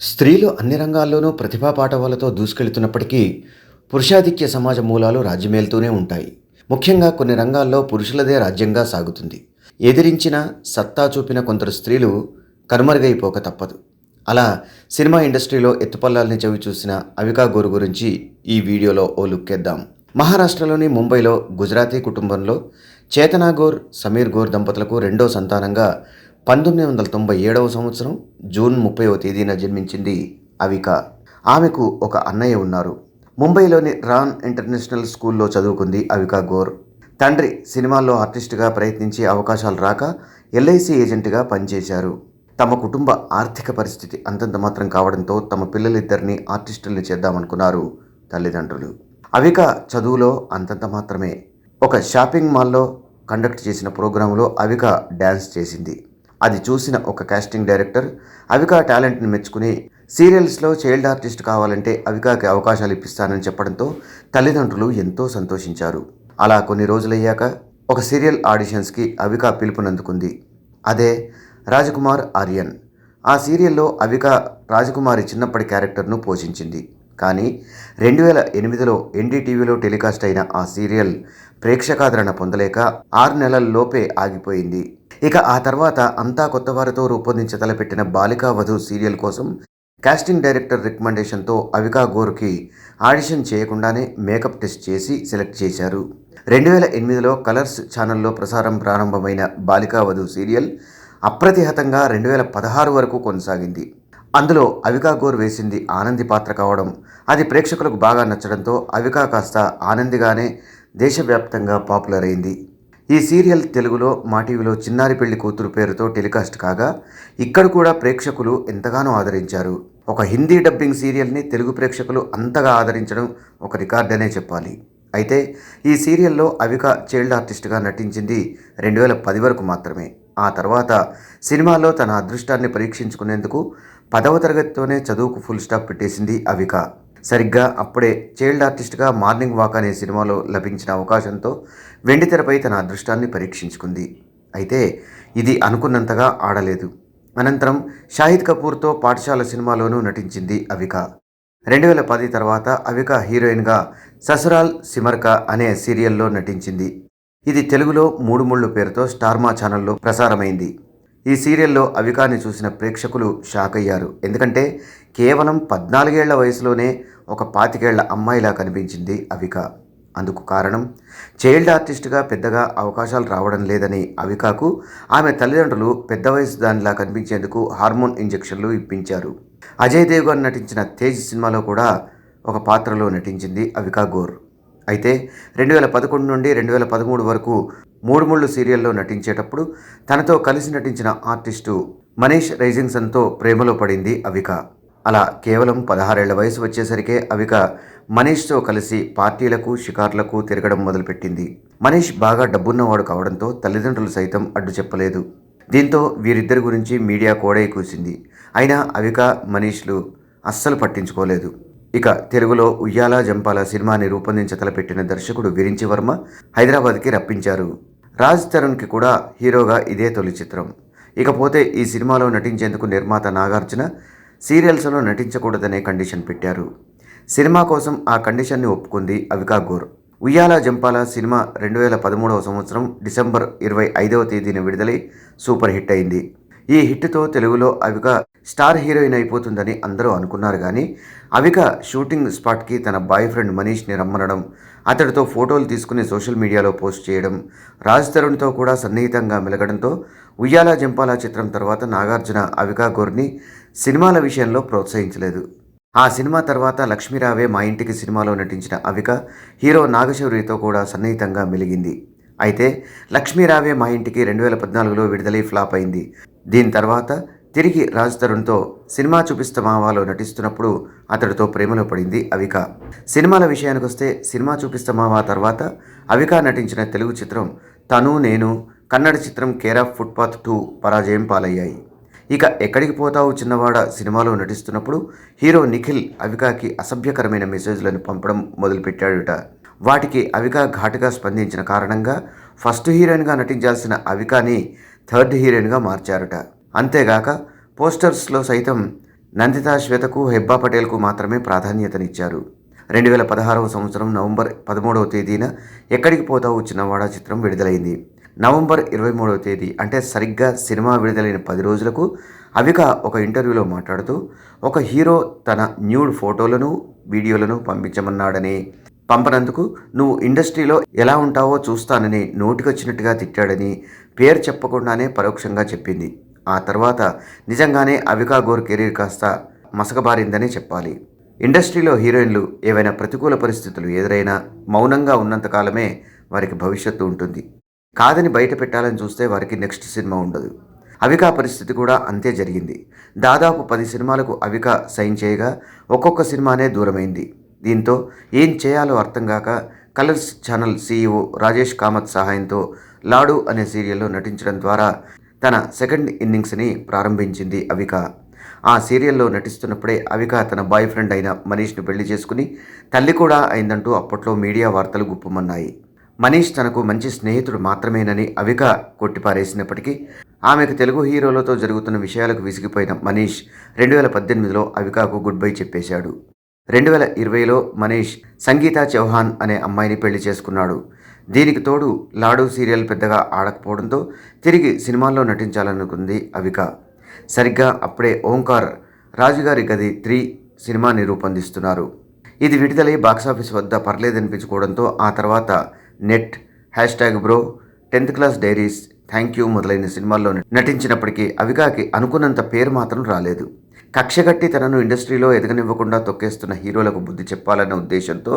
స్త్రీలు అన్ని రంగాల్లోనూ ప్రతిభా పాఠవాలతో దూసుకెళ్తున్నప్పటికీ పురుషాధిక్య సమాజ మూలాలు రాజ్యమేలుతూనే ఉంటాయి. ముఖ్యంగా కొన్ని రంగాల్లో పురుషులదే రాజ్యంగా సాగుతుంది. ఎదిరించిన సత్తా చూపిన కొందరు స్త్రీలు కనుమరుగైపోక తప్పదు. అలా సినిమా ఇండస్ట్రీలో ఎత్తుపల్లాల్ని చవి చూసిన అవికా గోరు గురించి ఈ వీడియోలో ఓ లుక్కేద్దాం. మహారాష్ట్రలోని ముంబైలో గుజరాతీ కుటుంబంలో చేతనా గోర్ సమీర్ గోర్ దంపతులకు రెండో సంతానంగా పంతొమ్మిది వందల తొంభై ఏడవ సంవత్సరం జూన్ ముప్పైవ తేదీన జన్మించింది అవిక. ఆమెకు ఒక అన్నయ్య ఉన్నారు. ముంబైలోని రాన్ ఇంటర్నేషనల్ స్కూల్లో చదువుకుంది అవిక గోర్. తండ్రి సినిమాల్లో ఆర్టిస్టుగా ప్రయత్నించే అవకాశాలు రాక ఎల్ఐసి ఏజెంట్గా పనిచేశారు. తమ కుటుంబ ఆర్థిక పరిస్థితి అంతంత మాత్రం కావడంతో తమ పిల్లలిద్దరిని ఆర్టిస్టుల్ని చేద్దామనుకున్నారు తల్లిదండ్రులు. అవిక చదువులో అంతంత మాత్రమే. ఒక షాపింగ్ మాల్లో కండక్ట్ చేసిన ప్రోగ్రాంలో అవిక డ్యాన్స్ చేసింది. అది చూసిన ఒక కాస్టింగ్ డైరెక్టర్ అవికా టాలెంట్ని మెచ్చుకుని సీరియల్స్లో చైల్డ్ ఆర్టిస్ట్ కావాలంటే అవికాకి అవకాశాలు ఇప్పిస్తానని చెప్పడంతో తల్లిదండ్రులు ఎంతో సంతోషించారు. అలా కొన్ని రోజులయ్యాక ఒక సీరియల్ ఆడిషన్స్కి అవిక పిలుపునందుకుంది. అదే రాజకుమార్ ఆర్యన్. ఆ సీరియల్లో అవిక రాజకుమారి చిన్నప్పటి క్యారెక్టర్ను పోషించింది. కానీ రెండు వేల ఎనిమిదిలో ఎన్డీటీవీలో టెలికాస్ట్ అయిన ఆ సీరియల్ ప్రేక్షకాదరణ పొందలేక ఆరు నెలల్లోపే ఆగిపోయింది. ఇక ఆ తర్వాత అంతా కొత్త వారితో రూపొందించ తలపెట్టిన బాలికా వధు సీరియల్ కోసం కాస్టింగ్ డైరెక్టర్ రికమెండేషన్తో అవికా గోర్కి ఆడిషన్ చేయకుండానే మేకప్ టెస్ట్ చేసి సెలెక్ట్ చేశారు. రెండు వేల ఎనిమిదిలో కలర్స్ ఛానల్లో ప్రసారం ప్రారంభమైన బాలికా వధు సీరియల్ అప్రతిహతంగా రెండు వేల పదహారు వరకు కొనసాగింది. అందులో అవికా గోర్ వేసింది ఆనంది పాత్ర కావడం అది ప్రేక్షకులకు బాగా నచ్చడంతో అవికా కాస్త ఆనందిగానే దేశవ్యాప్తంగా పాపులర్ అయింది. ఈ సీరియల్ తెలుగులో మాటీవీలో చిన్నారి పెళ్ళి కూతురు పేరుతో టెలికాస్ట్ కాగా ఇక్కడ కూడా ప్రేక్షకులు ఎంతగానో ఆదరించారు. ఒక హిందీ డబ్బింగ్ సీరియల్ని తెలుగు ప్రేక్షకులు అంతగా ఆదరించడం ఒక రికార్డ్ అనే చెప్పాలి. అయితే ఈ సీరియల్లో అవిక చైల్డ్ ఆర్టిస్ట్గా నటించింది రెండు వేల పది వరకు మాత్రమే. ఆ తర్వాత సినిమాలో తన అదృష్టాన్ని పరీక్షించుకునేందుకు పదవ తరగతితోనే చదువుకు ఫుల్ స్టాప్ పెట్టేసింది అవిక. సరిగ్గా అప్పుడే చైల్డ్ ఆర్టిస్ట్గా మార్నింగ్ వాక్ అనే సినిమాలో లభించిన అవకాశంతో వెండితెరపై తన అదృష్టాన్ని పరీక్షించుకుంది. అయితే ఇది అనుకున్నంతగా ఆడలేదు. అనంతరం షాహిద్ కపూర్తో పాఠశాల సినిమాలోనూ నటించింది అవిక. రెండు వేల పది తర్వాత అవిక హీరోయిన్గా ససురాల్ సిమర్క అనే సీరియల్లో నటించింది. ఇది తెలుగులో మూడు ముళ్ళు పేరుతో స్టార్మా ఛానల్లో ప్రసారమైంది. ఈ సీరియల్లో అవికాని చూసిన ప్రేక్షకులు షాక్ అయ్యారు ఎందుకంటే కేవలం పద్నాలుగేళ్ళ వయసులోనే ఒక పాతికేళ్ళ అమ్మాయిలా కనిపించింది అవిక. అందుకు కారణం చైల్డ్ ఆర్టిస్ట్గా పెద్దగా అవకాశాలు రావడం లేదని అవికాకు ఆమె తల్లిదండ్రులు పెద్ద వయసు దానిలా కనిపించేందుకు హార్మోన్ ఇంజెక్షన్లు ఇప్పించారు. అజయ్ దేవ్గన్ నటించిన తేజ్ సినిమాలో కూడా ఒక పాత్రలో నటించింది అవికా గోర్. అయితే రెండు వేల పదకొండు నుండి రెండు వేల పదమూడు వరకు మూడు ముళ్ళు సీరియల్లో నటించేటప్పుడు తనతో కలిసి నటించిన ఆర్టిస్టు మనీష్ రైజింగ్సన్తో ప్రేమలో పడింది అవిక. అలా కేవలం పదహారేళ్ళ వయసు వచ్చేసరికే అవిక మనీష్తో కలిసి పార్టీలకు షికార్లకు తిరగడం మొదలుపెట్టింది. మనీష్ బాగా డబ్బున్నవాడు కావడంతో తల్లిదండ్రులు సైతం అడ్డు చెప్పలేదు. దీంతో వీరిద్దరి గురించి మీడియా కోడై కూసింది. అయినా అవిక మనీష్లు అస్సలు పట్టించుకోలేదు. ఇక తెలుగులో ఉయ్యాల జంపాల సినిమాని రూపొందించ తలపెట్టిన దర్శకుడు విరించి వర్మ హైదరాబాద్కి రప్పించారు. రాజ్ తరుణ్కి కూడా హీరోగా ఇదే తొలి చిత్రం. ఇకపోతే ఈ సినిమాలో నటించేందుకు నిర్మాత నాగార్జున సీరియల్స్లో నటించకూడదనే కండిషన్ పెట్టారు. సినిమా కోసం ఆ కండిషన్ని ఒప్పుకుంది అవికా గోర్ ఉయ్యాల జంపాల సినిమా రెండు వేల పదమూడవ సంవత్సరం డిసెంబర్ ఇరవై ఐదవ తేదీన విడుదలై సూపర్ హిట్ అయింది. ఈ హిట్తో తెలుగులో అవిక స్టార్ హీరోయిన్ అయిపోతుందని అందరూ అనుకున్నారు కానీ అవిక షూటింగ్ స్పాట్కి తన బాయ్ ఫ్రెండ్ మనీష్ని రమ్మనడం అతడితో ఫోటోలు తీసుకుని సోషల్ మీడియాలో పోస్ట్ చేయడం రాజ్ తరుణ్తో కూడా సన్నిహితంగా మెలగడంతో ఉయ్యాల జంపాల చిత్రం తర్వాత నాగార్జున అవికా గోర్ని సినిమాల విషయంలో ప్రోత్సహించలేదు. ఆ సినిమా తర్వాత లక్ష్మీరావే మా ఇంటికి సినిమాలో నటించిన అవిక హీరో నాగశౌరితో కూడా సన్నిహితంగా మెలిగింది. అయితే లక్ష్మీరావే మా ఇంటికి రెండు వేల పద్నాలుగులో విడుదలై ఫ్లాప్ అయింది. దీని తర్వాత తిరిగి రాజ్ తరుణ్తో సినిమా చూపిస్తమావాలో నటిస్తున్నప్పుడు అతడితో ప్రేమలో పడింది అవిక. సినిమాల విషయానికి వస్తే సినిమా చూపిస్తమావా తర్వాత అవిక నటించిన తెలుగు చిత్రం తను నేను కన్నడ చిత్రం కేర్ ఆఫ్ ఫుట్పాత్ టూ పరాజయం పాలయ్యాయి. ఇక ఎక్కడికి పోతావు చిన్నవాడ సినిమాలో నటిస్తున్నప్పుడు హీరో నిఖిల్ అవికాకి అసభ్యకరమైన మెసేజ్లను పంపడం మొదలుపెట్టాడుట. వాటికి అవిక ఘాటుగా స్పందించిన కారణంగా ఫస్ట్ హీరోయిన్గా నటించాల్సిన అవికాని థర్డ్ హీరోయిన్గా మార్చారుట. అంతేగాక పోస్టర్స్లో సైతం నందిత శ్వేతకు హెబ్బా పటేల్కు మాత్రమే ప్రాధాన్యతనిచ్చారు. రెండు వేల పదహారవ సంవత్సరం నవంబర్ పదమూడవ తేదీన ఎక్కడికి పోతావు చిన్నవాడ చిత్రం విడుదలైంది. నవంబర్ ఇరవై మూడవ తేదీ అంటే సరిగ్గా సినిమా విడుదలైన పది రోజులకు అవిక ఒక ఇంటర్వ్యూలో మాట్లాడుతూ ఒక హీరో తన న్యూడ్ ఫోటోలను వీడియోలను పంపించమన్నాడని. పంపనందుకు నువ్వు ఇండస్ట్రీలో ఎలా ఉంటావో చూస్తానని నోటికొచ్చినట్టుగా తిట్టాడని పేరు చెప్పకుండానే పరోక్షంగా చెప్పింది. ఆ తర్వాత నిజంగానే అవికా గోర్ కెరీర్ కాస్త మసకబారిందనే చెప్పాలి. ఇండస్ట్రీలో హీరోయిన్లు ఏవైనా ప్రతికూల పరిస్థితులు ఎదురైనా మౌనంగా ఉన్నంతకాలమే వారికి భవిష్యత్తు ఉంటుంది. కాదని బయట పెట్టాలని చూస్తే వారికి నెక్స్ట్ సినిమా ఉండదు. అవికా పరిస్థితి కూడా అంతే జరిగింది. దాదాపు పది సినిమాలకు అవికా సైన్ చేయగా ఒక్కొక్క సినిమానే దూరమైంది. దీంతో ఏం చేయాలో అర్థం కాక colors channel CEO Rajesh Kamath సహాయంతో లాడు అనే సీరియల్లో నటించడం ద్వారా తన సెకండ్ ఇన్నింగ్స్ని ప్రారంభించింది అవిక. ఆ సీరియల్లో నటిస్తున్నప్పుడే అవిక తన బాయ్ ఫ్రెండ్ అయిన మనీష్ను పెళ్ళి చేసుకుని తల్లి కూడా అయిందంటూ అప్పట్లో మీడియా వార్తలు గుప్పమన్నాయి. మనీష్ తనకు మంచి స్నేహితుడు మాత్రమేనని అవిక కొట్టిపారేసినప్పటికీ ఆమెకు తెలుగు హీరోలతో జరుగుతున్న విషయాలకు విసిగిపోయిన మనీష్ రెండు వేల పద్దెనిమిదిలో అవికాకు గుడ్ బై చెప్పేశాడు. రెండు వేల ఇరవైలో మనీష్ సంగీత చౌహాన్ అనే అమ్మాయిని పెళ్ళి చేసుకున్నాడు. దీనికి తోడు లాడు సీరియల్ పెద్దగా ఆడకపోవడంతో తిరిగి సినిమాల్లో నటించాలనుకుంది అవిక. సరిగ్గా అప్పుడే ఓంకార్ రాజుగారి గది త్రీ సినిమాని రూపొందిస్తున్నారు. ఇది విడుదలై బాక్సాఫీస్ వద్ద పర్లేదనిపించుకోవడంతో ఆ తర్వాత net hash tag bro tenth class diaries thank you మొదలైన సినిమాల్లో నటించినప్పటికీ అవికాకి అనుకున్నంత పేరు మాత్రం రాలేదు. కక్షగట్టి తనను ఇండస్ట్రీలో ఎదగనివ్వకుండా తొక్కేస్తున్న హీరోలకు బుద్ధి చెప్పాలన్న ఉద్దేశంతో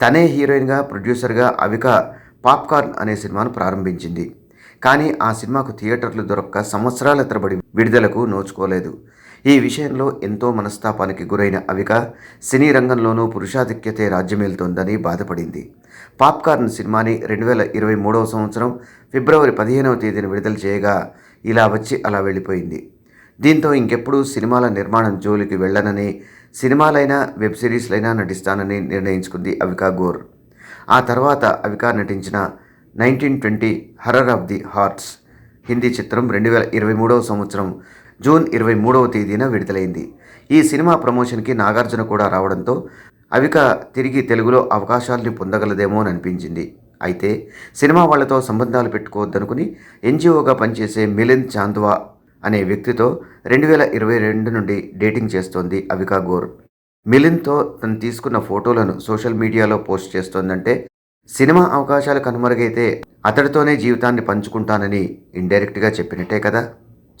తనే హీరోయిన్గా ప్రొడ్యూసర్గా అవిక పాప్కార్న్ అనే సినిమాను ప్రారంభించింది. కానీ ఆ సినిమాకు థియేటర్లు దొరక్క సంవత్సరాల తరబడి విడుదలకు నోచుకోలేదు. ఈ విషయంలో ఎంతో మనస్తాపానికి గురైన అవిక సినీ రంగంలోనూ పురుషాధిక్యతే రాజ్యమేలుతోందని బాధపడింది. పాప్కార్న్ సినిమాని రెండు వేల ఇరవై మూడవ సంవత్సరం ఫిబ్రవరి పదిహేనవ తేదీన విడుదల చేయగా ఇలా వచ్చి అలా వెళ్ళిపోయింది. దీంతో ఇంకెప్పుడు సినిమాల నిర్మాణం జోలికి వెళ్ళనని సినిమాలైనా వెబ్ సిరీస్లైనా నటిస్తానని నిర్ణయించుకుంది అవికా గోర్. ఆ తర్వాత అవికా నటించిన nineteen twenty horror of the hearts Hindi చిత్రం రెండు వేల ఇరవై మూడవ సంవత్సరం జూన్ ఇరవై మూడవ తేదీన విడుదలైంది. ఈ సినిమా ప్రమోషన్కి నాగార్జున కూడా రావడంతో అవిక తిరిగి తెలుగులో అవకాశాల్ని పొందగలదేమో అని అనిపించింది. అయితే సినిమా వాళ్ళతో సంబంధాలు పెట్టుకోవద్దనుకుని ఎన్జిఓగా పనిచేసే మిలింద్ చాంద్వా అనే వ్యక్తితో రెండు వేల ఇరవై రెండు నుండి డేటింగ్ చేస్తోంది అవికా గోర్ మిలింద్తో తను తీసుకున్న ఫోటోలను సోషల్ మీడియాలో పోస్ట్ చేస్తోందంటే సినిమా అవకాశాలు కనుమరుగైతే అతడితోనే జీవితాన్ని పంచుకుంటానని ఇండైరెక్ట్గా చెప్పినట్టే కదా?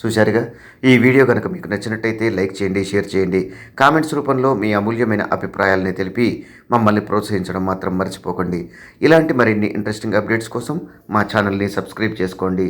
చూశారుగా? ఈ వీడియో కనుక మీకు నచ్చినట్టయితే లైక్ చేయండి షేర్ చేయండి. కామెంట్స్ రూపంలో మీ అమూల్యమైన అభిప్రాయాలని తెలిపి మమ్మల్ని ప్రోత్సహించడం మాత్రం మర్చిపోకండి. ఇలాంటి మరిన్ని ఇంట్రెస్టింగ్ అప్డేట్స్ కోసం మా ఛానల్ని సబ్స్క్రైబ్ చేసుకోండి.